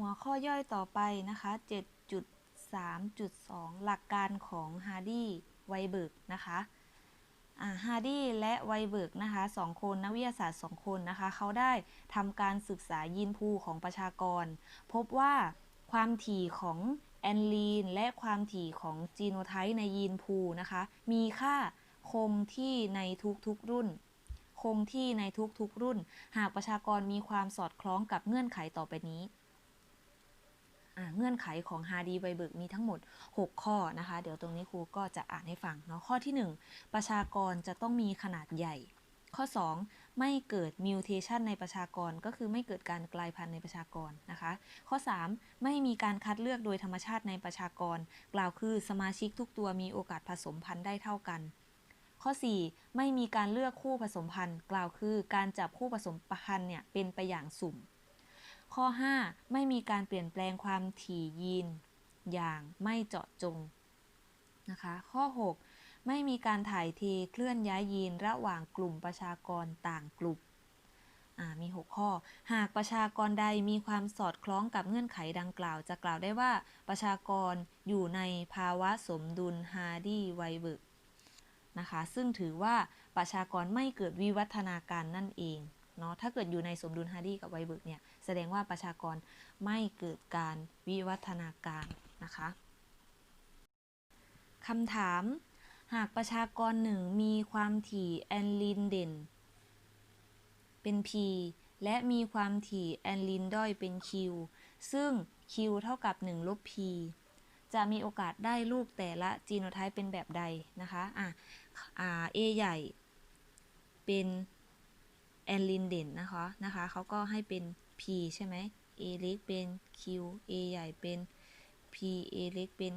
หัวข้อย่อยต่อไปนะคะ 7.3.2 หลักการของฮาร์ดี้ไวเบิร์กนะคะฮาร์ดี้และไวเบิร์กนะคะสองคนนักวิทยาศาสตร์สองคนนะคะเขาได้ทำการศึกษายีนภูของประชากร พบว่าความถี่ของแอนลีนและความถี่ของจีโนไทป์ในยีนภูนะคะ มีค่าคงที่ในทุกๆรุ่น คงที่ในทุกๆรุ่น หากประชากรมีความสอดคล้องกับเงื่อนไขต่อไปนี้ เงื่อนไขของฮาร์ดีไวเบิร์กมีทั้งหมด 6 ข้อนะคะ เดี๋ยวตรงนี้ครูก็จะอ่านให้ฟังเนาะข้อที่ 1 ประชากรจะต้องมีขนาดใหญ่ ข้อ 2 ไม่เกิดมิวเทชันในประชากรก็คือไม่เกิดการกลายพันธุ์ในประชากรนะคะ ข้อ 3 ไม่มีการคัดเลือกโดยธรรมชาติในประชากร กล่าวคือสมาชิกทุกตัวมีโอกาสผสมพันธุ์ได้เท่ากันข้อ 4 ไม่มีการเลือกคู่ผสมพันธุ์ กล่าวคือการจับคู่ผสมพันธุ์เนี่ยเป็นไปอย่างสุ่ม ข้อ 5 ไม่มีการเปลี่ยนแปลงความถี่ยีน อย่างไม่เจาะจงนะคะ ข้อ 6 ไม่มีการถ่ายเทเคลื่อนย้ายยีนระหว่างกลุ่มประชากรต่างกลุ่มมี 6 ข้อ หากประชากรใดมีความสอดคล้องกับเงื่อนไขดังกล่าว จะกล่าวได้ว่าประชากรอยู่ในภาวะสมดุลฮาร์ดีไวเบิร์กนะคะ ซึ่งถือว่าประชากรไม่เกิดวิวัฒนาการนั่นเอง เนาะถ้าเกิดอยู่ในสมดุลฮาร์ดีกับไวเบิร์กเนี่ยแสดงว่าประชากรไม่เกิดการวิวัฒนาการนะคะคำถาม หากประชากรหนึ่งมีความถี่แอนลินเด่น เป็น P และมีความถี่แอนลินด้อยเป็น Q ซึ่ง Q เท่ากับ 1 ลบ P จะมีโอกาสได้ลูกแต่ละจีโนไทป์เป็นแบบใดนะคะ อะอ่า A ใหญ่เป็น แอนลินเด่นนะคะนะคะเขาก็ให้เป็น P ใช่ไหม A เล็กเป็น Q A ใหญ่เป็น P A เล็กเป็น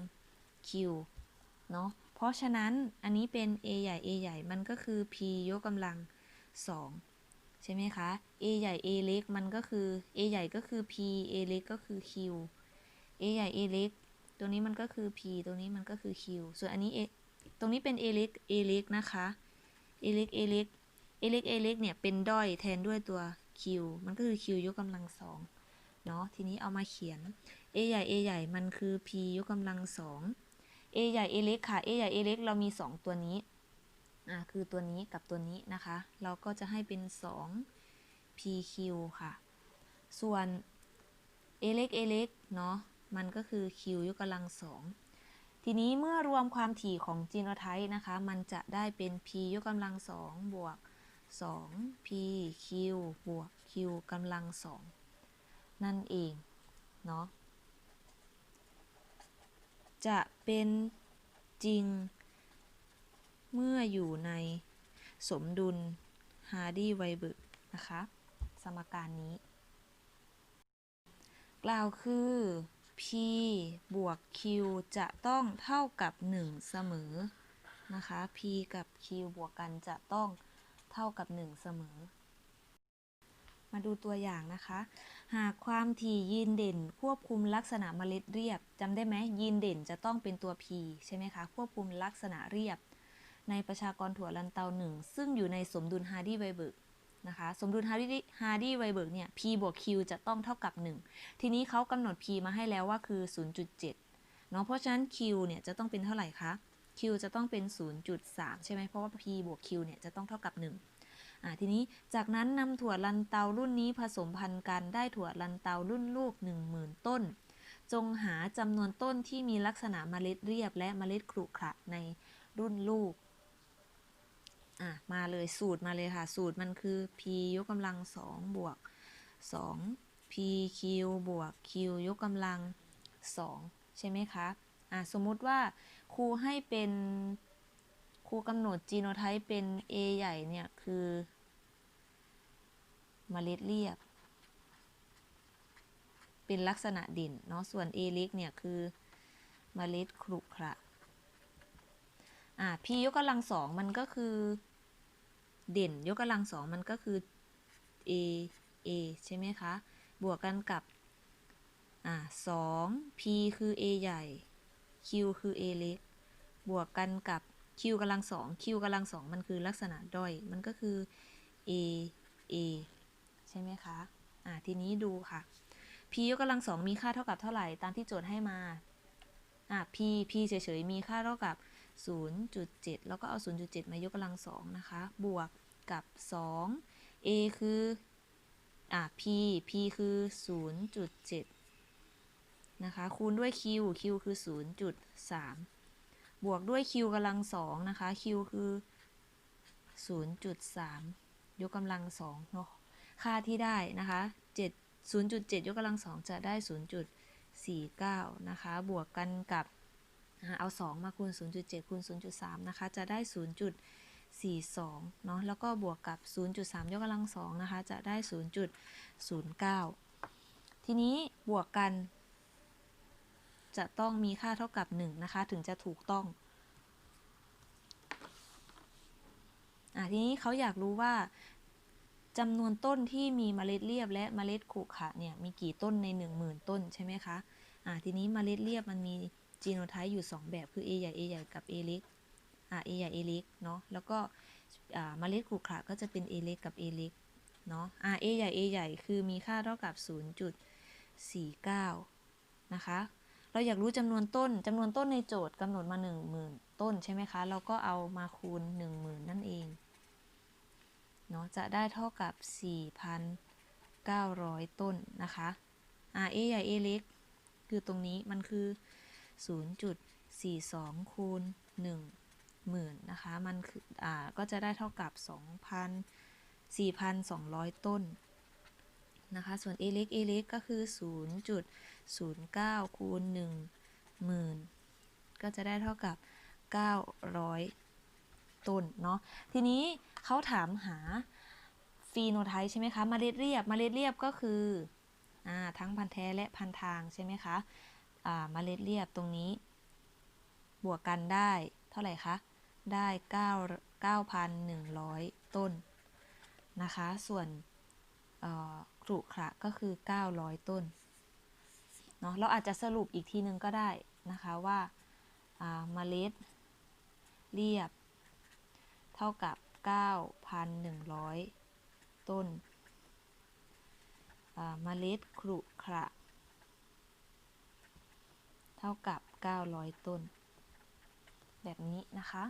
Q เนาะเพราะฉะนั้นอันนี้เป็น A ใหญ่ A ใหญ่มันก็คือ P ยกกำลัง 2 ใช่ไหมคะ A ใหญ่ A เล็กมันก็คือ A ใหญ่ก็คือ P A เล็กก็คือ Q A ใหญ่ A เล็กตัวนี้มันก็คือ P ตัวนี้มันก็คือ Q ส่วนอันนี้ A ตรงนี้เป็น A เล็ก A เล็กนะคะ A เล็ก A เล็ก A เล็ก A เล็กเนี่ยเป็นด้อยแทนด้วยตัว Q มันก็คือ Q ยกกำลังสองเนาะทีนี้เอามาเขียน A ใหญ่ A ใหญ่มันคือ P ยกกำลังสอง A ใหญ่ A เล็กค่ะ A ใหญ่ A เล็กเรามี 2 ตัวนี้อ่าคือตัวนี้กับตัวนี้นะคะ เราก็จะให้เป็น 2 PQ ค่ะ ส่วน A เล็ก A เล็กเนาะมันก็คือ Q ยกกำลังสองทีนี้เมื่อรวมความถี่ของจีโนไทป์นะคะ มันจะได้เป็น P ยกกำลังสองบวก 2 p q บวก q กำลังสองนั่นเอง เนาะ จะเป็นจริง เมื่ออยู่ในสมดุลฮาร์ดีไวเบิร์กนะคะ สมการนี้ กล่าวคือ p บวก q จะต้องเท่ากับ 1 เสมอ นะคะ p กับ q บวกกันจะต้อง เท่ากับ 1 เสมอ มาดูตัวอย่างนะคะ หากความถี่ยีนเด่น ควบคุมลักษณะเมล็ดเรียบจำได้ไหมยีนเด่นจะต้องเป็นตัว P ใช่ไหมคะ ควบคุมลักษณะเรียบ ในประชากรถั่วลันเตาหนึ่งซึ่งอยู่ในสมดุลฮาร์ดีไวเบิร์กนะคะ สมดุลฮาร์ดีฮาร์ดีไวเบิร์กเนี่ย P บวก Q จะต้องเท่ากับ 1 ทีนี้เขากำหนด P มาให้แล้วว่าคือ 0.7เนาะเพราะฉะนั้น Q เนี่ยจะต้องเป็นเท่าไหร่คะ Q จะต้องเป็น 0.3 ใช่ไหมเพราะว่า P บวก Q เนี่ยจะต้องเท่ากับ 1 อ่าทีนี้จากนั้นนำถั่วลันเตารุ่นนี้ผสมพันธุ์กันได้ถั่วลันเตารุ่นลูก 10,000 ต้น จงหาจำนวนต้นที่มีลักษณะเมล็ดเรียบและเมล็ดขรุขระในรุ่นลูกอะมาเลยสูตรมาเลยค่ะ สูตรมันคือ p ยกกำลัง2บวก2 pq บวก q ยกกำลัง 2 ใช่ไหมคะอะ สมมุติว่าครูให้เป็นครูกำหนดจีโนไทป์เป็น A ใหญ่เนี่ย คือมเมล็ดเรียบ เป็นลักษณะด่นเนาะส่วน A เล็กเนี่ยคือมเมล็ดครุขระอ่า P ยกกำลังสองมันก็คือเด่นยกกำลังสองมันก็คือ A A ใช่ไหมคะ บวกกันกับ อ่าสอง P คือ A ใหญ่ Q คือ A เล็ก บวกกันกับ q กำลังสอง q กำลังสองมันคือลักษณะด้อย มันก็คือ a a ใช่ไหมคะ อ่า ทีนี้ดูค่ะ p ยกกำลังสองมีค่าเท่ากับเท่าไหร่ ตามที่โจทย์ให้มา อะ p p เฉยๆ มีค่าเท่ากับ 0.7 แล้วก็เอา 0.7 มายกกำลังสองนะคะ บวกกับ 2 a คือ อะ p p คือ 0.7 นะคะ คูณด้วย q q คือ 0.3 บวกด้วย q กำลังสองนะคะ q คือ 0.3 ยกกำลังสองเนาะ ค่าที่ได้นะคะ7 0.7 ยกกำลังสองจะได้ 0.49 นะคะ บวกกันกับอ่าเอา 2 มาคูณ 0.7 คูณ 0.3 นะคะ จะได้ 0.42 เนาะ แล้วก็บวกกับ 0.3 ยกกำลังสองนะคะ จะได้ 0.09 ทีนี้บวกกัน จะต้องมีค่าเท่ากับ 1 นะคะ ถึงจะถูกต้องอทีนี้เขาอยากรู้ว่าจำนวนต้นที่มีเมล็ดเรียบและเมล็ดขรุขระเนี่ยมีกี่ต้นใน 10,000 ต้นใช่ไหมคะอะทีนี้เมล็ดเรียบมันมีจีโนไทป์อยู่ 2 แบบคือ A ใหญ่ A ใหญ่กับ A เล็กอะ A ใหญ่ A เล็กเนาะแล้วก็อ่าเมล็ดขรุขระก็จะเป็น A เล็กกับ A เล็กเนาะอะ A ใหญ่ A ใหญ่คือมีค่าเท่ากับ 0.49 นะคะ เราอยากรู้จำนวนต้นจำนวนต้นในโจทย์กำหนดมา 10,000 ต้นใช่ไหมคะ เราก็เอามาคูณ 10,000 นั่นเองเนาะจะได้เท่ากับ 4,900 ต้นนะคะอ่า A ใหญ่ A เล็ก คือตรงนี้มันคือ 0.42 คูณ 10,000 นะคะ มันคืออ่าก็จะได้เท่ากับ 2,000 4,200 ต้นนะคะ ส่วน A เล็ก A เล็กก็คือ 09 คูณ 10,000 ก็จะได้เท่ากับ 900 ต้นเนาะ ทีนี้เขาถามหาฟีโนไทป์ใช่ไหมคะมเมล็ดเรียบมเมล็ดเรียบก็คืออทั้งพันธุ์แท้และพันธุ์ทางใช่ไหมคะอ่าเมล็ดเรียบตรงนี้ บวกกันได้เท่าไหร่คะ ได้ 9 9,100 ต้นนะคะ ส่วนครุขระก็คือ 900 ต้น เนาะเราอาจจะสรุปอีกทีนึงก็ได้นะคะว่าเมล็ดเรียบ เท่ากับ 9,100 ต้นเมล็ดครุขระ เท่ากับ 900 ต้น แบบนี้นะคะ